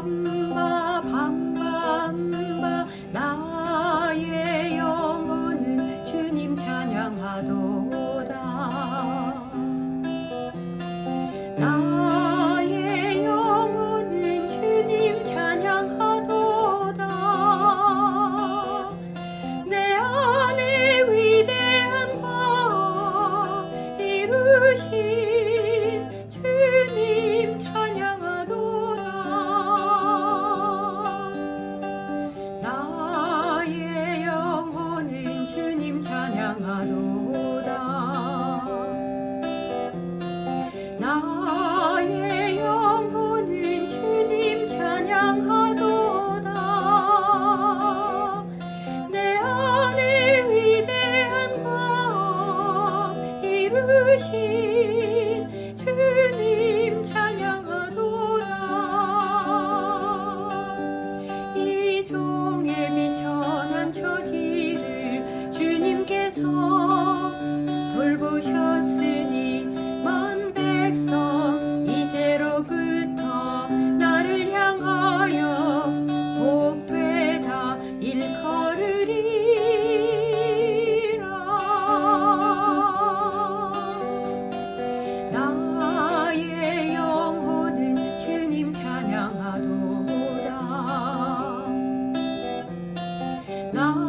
밤바 밤밤바 나의 영혼은 주님 찬양하도다. 나의 영혼은 주님 나의 영혼은 주님 찬양하도다. 내 안에 위대한 과 이루신 주 no.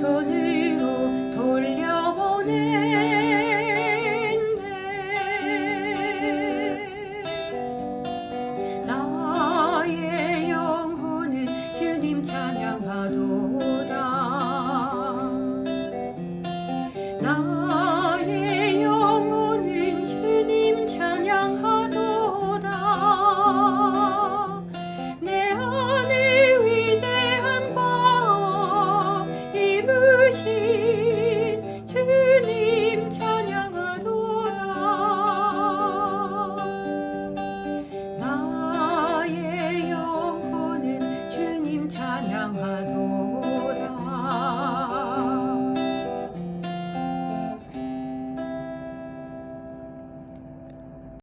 손으로 돌려보낸대. 나의 영혼은 주님 찬양하도다. 나 Amado.